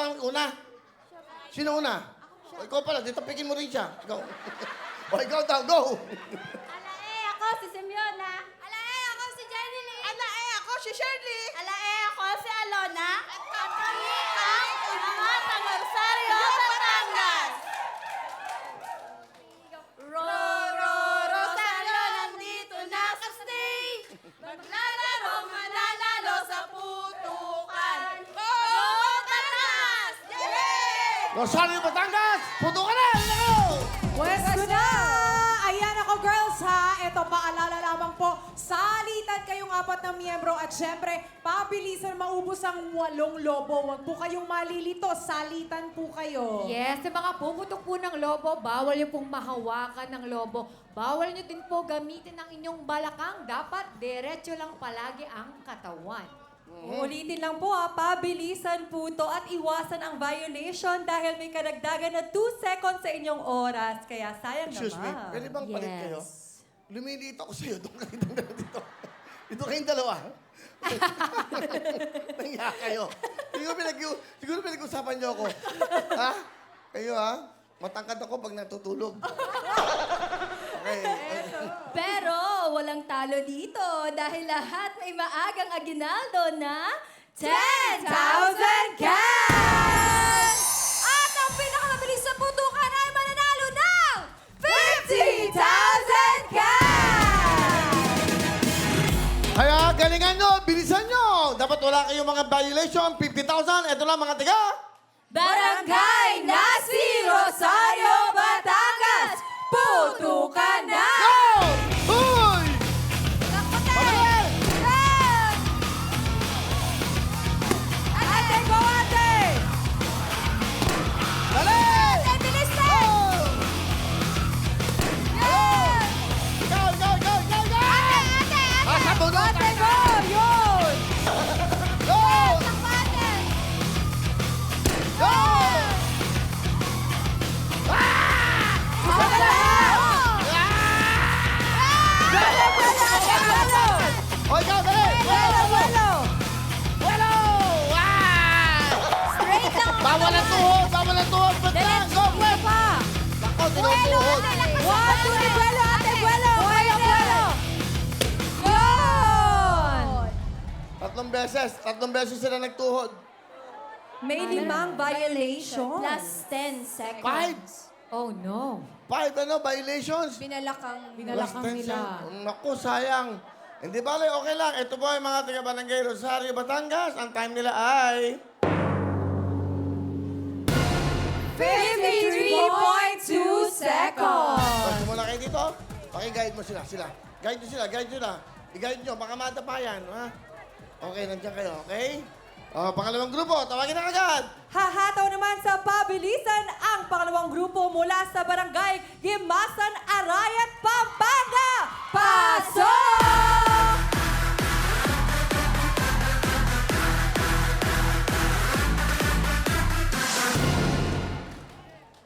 ba ang una? Sino una? O, ikaw pala, di tapikin mo rin siya. Ikaw. o, ikaw daw, go! Ala eh, ako si Simeona. Ala eh, ako si Jenny Lee. Ala eh, ako si Shirley. Ala eh, ako si Alona. Rosario, Batangas! Puto ka na! Ano? Pwesto na! Ayan ako, girls, ha? Ito, paalala lamang po, salitan kayong apat na miyembro at syempre, pabilisan maubos ang walong lobo. Huwag po kayong malilito, salitan po kayo. Yes, sa mga pumutok po ng lobo, bawal yung pong mahawakan ng lobo. Bawal nyo din po gamitin ang inyong balakang. Dapat diretso lang palagi ang katawan. Ulitin lang po ha, pabilisan po to at iwasan ang violation dahil may karagdagan na 2 seconds sa inyong oras. Kaya sayang Excuse me, naman. pwede bang palit Yes. kayo? Lumilito ako sa'yo. Doon kayo, doon kayo dito. Dito kayong dalawa. Nangya kayo. Siguro, pinag siguro pinag-usapan niyo ako. ha? Kayo ha? Matangkad ako pag natutulog. Okay. Walang talo dito dahil lahat may maagang aginaldo na 10,000 cash! At ang pinakamabilis sa putukan ay mananalo ng 50,000 cash! Kaya galingan nyo, bilisan nyo. Dapat wala kayong mga violation. 50,000. Ito lang mga tiga. Beses. Tatlong beses sila nagtuhod. May limang violation. Plus 10 seconds. Five. Oh no. Five, ano, violations. Binalakang... Binalakang 10 nila. cents. Naku, sayang. Hindi bale, okay lang. Ito po ay mga taga Barangay Rosario, Batangas. Ang time nila ay... 53.2 seconds. Oh, simula kayo dito. Pakiguide mo sila, sila. Guide nyo sila, guide nyo na. I-guide nyo, baka matapayan, ha? Okay, nandiyan kayo, okay? Oh, pangalawang grupo, tawagin na agad. Hahataw naman sa pabilisan ang pangalawang grupo mula sa barangay Gimasan, Arayat, Pampanga. Pasok!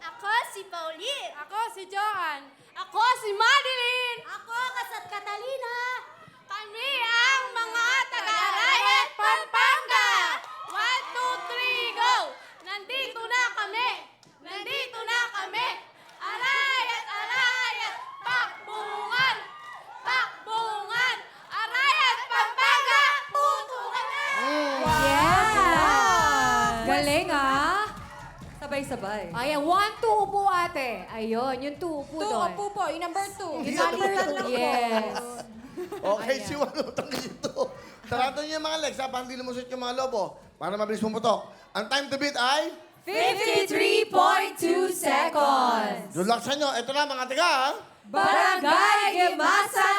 Ako si Pauline. Ako si Joanne. Ako si Madeline. Ako kasat Catalina. Kami Galing ah. Sabay-sabay. Ayan, one, two, upo ate. Ayun, yung two upo doon. po, yung number two. Yung Salitan lang Yes. Okay, si Walo, tangin ito. Tarato niyo yung mga legs, ha? Para hindi lumusot yung mga lobo. Para mabilis pumutok. Ang time to beat ay... 53.2 seconds. Relaxan nyo. Ito na, mga tiga, ha? Barangay Gimasan,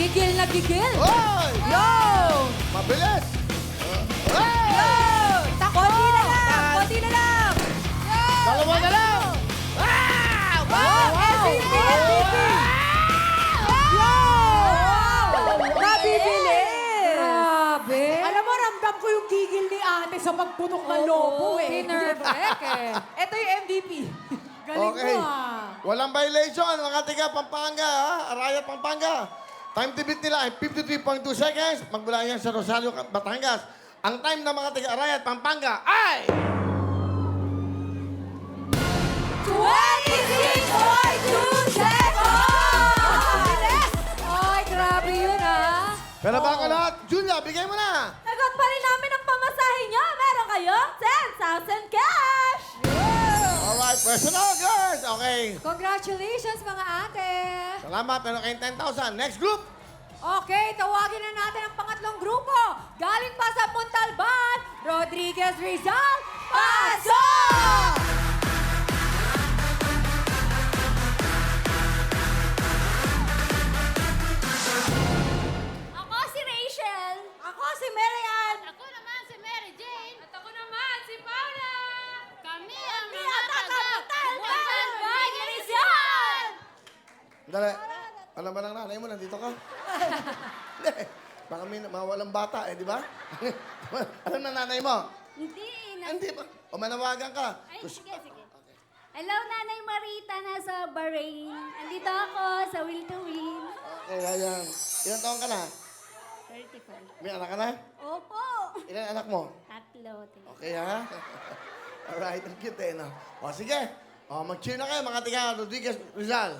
Gigil na gigil. Hoy! Yo! Mabilis! Hey! Yo! Konti na lang! Konti na lang! Dalawa na lang! Ah! Wow! SCP, SCP! Yo! Nabibilis! Grabe. Alam mo, ko yung gigil ni ate sa pagputok ng lobo eh. Tinervek eh. Ito yung MVP. Galing Okay. mo ah. Walang violation, mga tiga Pampanga, ha? Arayat Pampanga. Time to beat nila ay 53.2 seconds. Magmula yan sa Rosario, Batangas. Ang time ng mga tiga Arayat Pampanga ay... 26.2 seconds! Ay, grabe yun ah. Pero bago lahat, Julia, bigay mo na! Sagot pa rin namin ang pamasahe nyo. Meron kayong 10,000 cash! Personal girls! Okay. Congratulations mga ate. Salamat, meron kayong 10,000. Next group! Okay, tawagin na natin ang pangatlong grupo. Galing pa sa Montalban, Rodriguez Rizal, Pasok! Dali. Alam ba ng nanay mo, nandito ka? Hindi. Baka may mawalang bata, eh, di ba? Alam na nanay mo? Hindi. Hindi ba? O manawagan ka. Ay, Gusto- sige, sige. Hello, Nanay Marita, nasa Bahrain. Andito ako sa Will to Win. Okay, ayan. Ilan taon ka na? 35. May anak ka na? Opo. Ilan anak mo? Tatlo. Okay, ha? Alright, ang cute eh, no? O, sige. O, mag-cheer na kayo, mga tiga Rodriguez Rizal.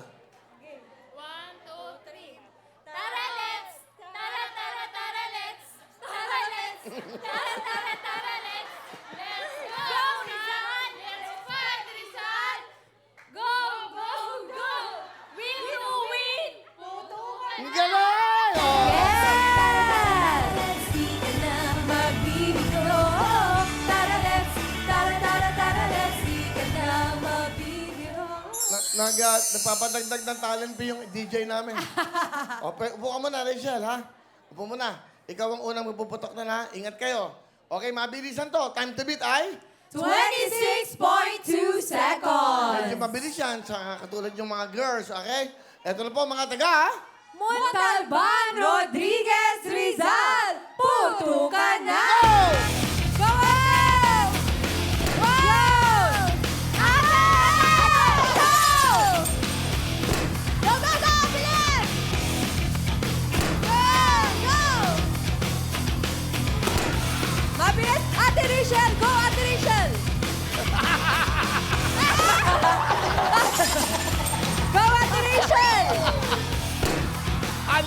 Nag, uh, nagpapadagdag ng talent fee yung DJ namin. o, pe, upo ka muna, Rachel, ha? Upo muna. Ikaw ang unang magpuputok na na. Ingat kayo. Okay, mabilisan to. Time to beat ay... 26.2 seconds. Medyo mabilis yan sa katulad yung mga girls, okay? Eto na po mga taga, Montalban,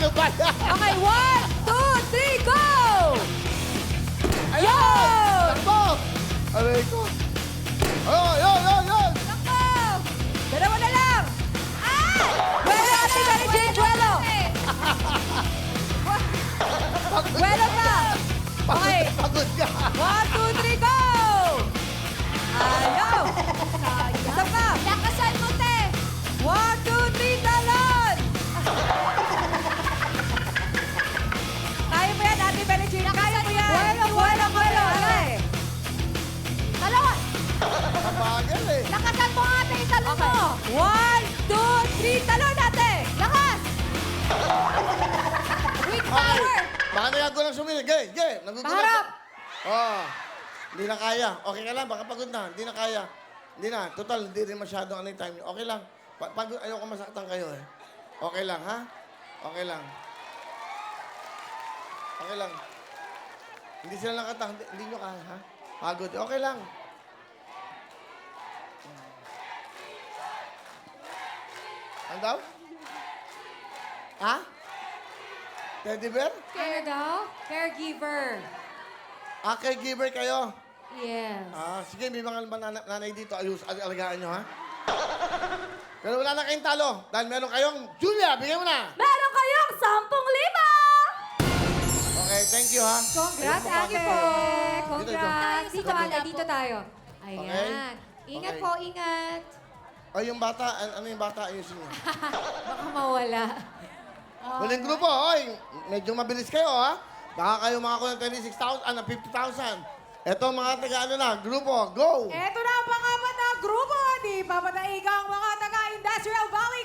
Ano ba yan? Okay, one, two, three, go! Yo! Takbo! Aray ko. Oh, yun, yun, yun! Takbo! Dalawa na lang! Ah! Duelo, Ate Mary Jane, duelo! Duelo pa! Okay, Pagod ka. one, yung talon mo. One, two, three, talon ate. Lakas. With Okay. power. Baka nagagawa lang sumili. Gay, gay. Nagugulat. Paharap. Oh. Hindi na kaya. Okay ka lang, baka pagod na. Hindi na kaya. Hindi na. Total, hindi rin masyadong ano yung time. niyo. Okay lang. Pa pagod, ayoko masaktan kayo eh. Okay lang, ha? Okay lang. Okay lang. Hindi sila nakatang. Hindi, hindi nyo kaya, ha? Pagod. Okay lang. Ano daw? Ha? Teddy bear? Ano daw? Caregiver. Ah, caregiver kayo? Yes. Ah, sige, may mga nanay, nanay dito. Ayos, al- alagaan nyo, ha? Pero wala na kayong talo. Dahil meron kayong... Julia, bigyan mo na! Meron kayong 10,000! Okay, thank you, ha? Congrats, Ayun ate. po. Congrats. Dito, Dito, dito. ate, dito tayo. Ayan. Okay. Ingat Okay. po, ingat. Ay, yung bata, an- ano yung bata? Ayusin nyo. Baka mawala. Huling grupo, oy, medyo mabilis kayo, ha? Baka kayo mga ng 26,000, ano, 50,000. Ito, mga taga, ano na, grupo, go! Eto na ang pangapat na grupo. Di papataiga ang mga taga-Industrial Valley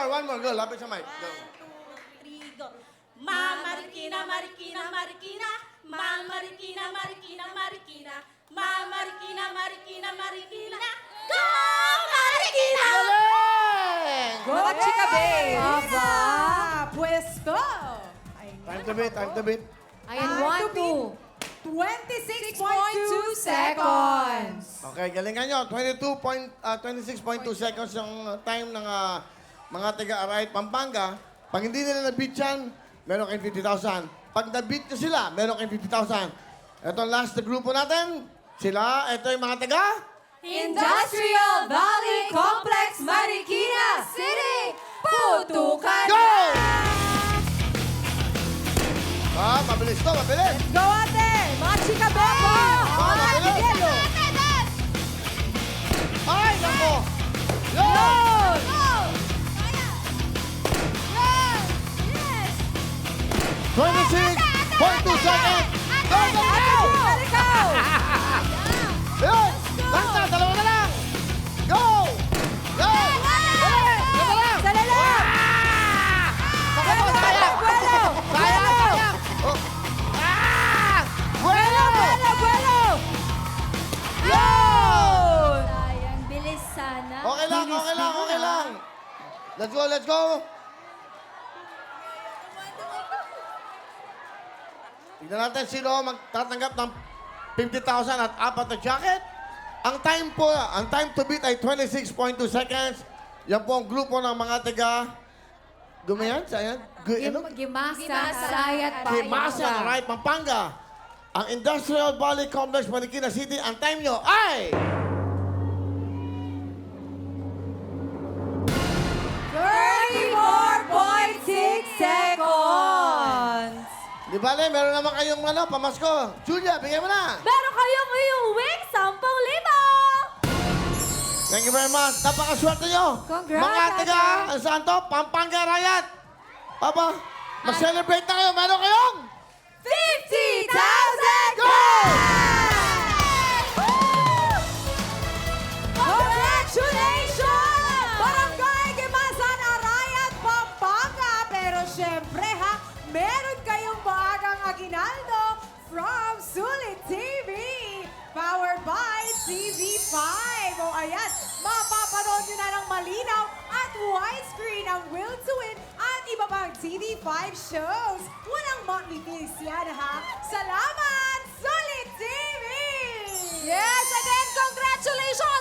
more, one more, one more. Go, lapit sa mic. Go. three, go. Ma Marikina, Marikina, Marikina. Ma Marikina, Marikina, Marikina. Ma Marikina, Marikina, Marikina. Go Marikina! Galing! Mga chika babe! Aba, pwesto. Time to beat, time to beat. Ayan, one, to two. 26.2 6.2 seconds. Okay, galingan nyo. 22 point, ah, 26.2 seconds yung time ng ah, mga taga-Aray Pampanga. Pag hindi nila na-beat yan, meron kayong 50,000. Pag na-beat nyo sila, meron kayong 50,000. Ito ang last na grupo natin. Sila, ito yung mga taga... Industrial Valley Complex, Marikina City! Putukan Go! Ah, mabilis to, mabilis. Go ate! Mga chika bebo! 26.2 seconds! Go, go, go! Yun! Basta, dalawa na lang! Go! Go! Dali! Dali lang! Dali lang! Baka mo, sayang! Sayang! Sayang! Oh. Ah! Bueno! Buelo! Buelo! Yun! Sayang, bilis sana. Okay lang, okay lang, okay lang. Let's go, let's go. Tignan natin sino magtatanggap ng 50,000 at apat na jacket. Ang time po, ang time to beat ay 26.2 seconds. Yan po ang grupo ng mga taga... Gumayan? Sayan? Gu ano? Gimasa, Gimasa. Sayat, Kimasa, right, Pampanga. Ang Industrial Valley Complex, Marikina City, ang time nyo ay... Di ba, Le? Meron naman kayong ano, pamasko. Julia, bigyan mo na. Meron kayong iuwing 10,000! Thank you very much. Napakaswerte nyo. Congrats, Mga taga, Ate. saan to? Pampanga Riot. Papa, mag-celebrate na kayo. Meron kayong 50,000 Aguinaldo from Sulit TV. Powered by TV5. O oh, ayan, mapapanood nyo na ng malinaw at widescreen ang Will to Win at iba pang TV5 shows. Walang Motley Please yan ha. Salamat, Sulit TV! Yes, again, congratulations!